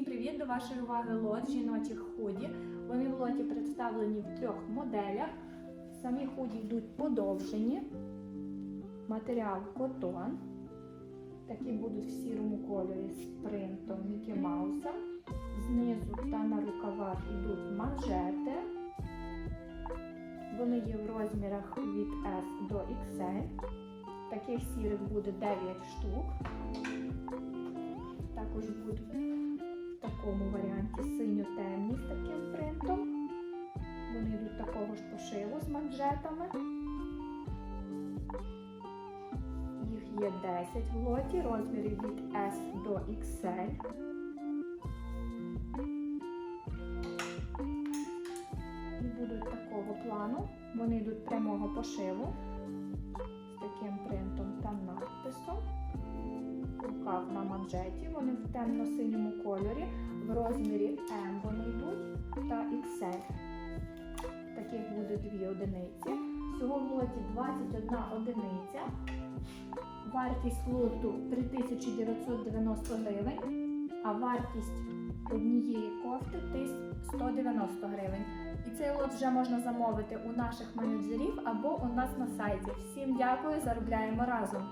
Всім привіт! До вашої уваги лот жіночих худі. Вони в лоті представлені в трьох моделях. Самі худі йдуть подовжені. Матеріал котон. Такі будуть в сірому кольорі з принтом Мікі Мауса. Знизу та на рукавах йдуть манжети. Вони є в розмірах від S до XL. Таких сірих буде 9 штук. Також будуть такому варіанті синьо-темні з таким принтом. Вони йдуть такого ж пошиву з манжетами. Їх є 10 в лоті, розміри від S до XL. І будуть такого плану. Вони йдуть прямого пошиву з таким принтом та надписом рукав на манжеті. Вони в темно-синьому кольорі, в розмірі М вони йдуть та XL. Таких буде дві одиниці. Всього в лоті 21 одиниця. Вартість лоту 3990 гривень, а вартість однієї кофти 1190 гривень. І цей лот вже можна замовити у наших менеджерів або у нас на сайті. Всім дякую, заробляємо разом!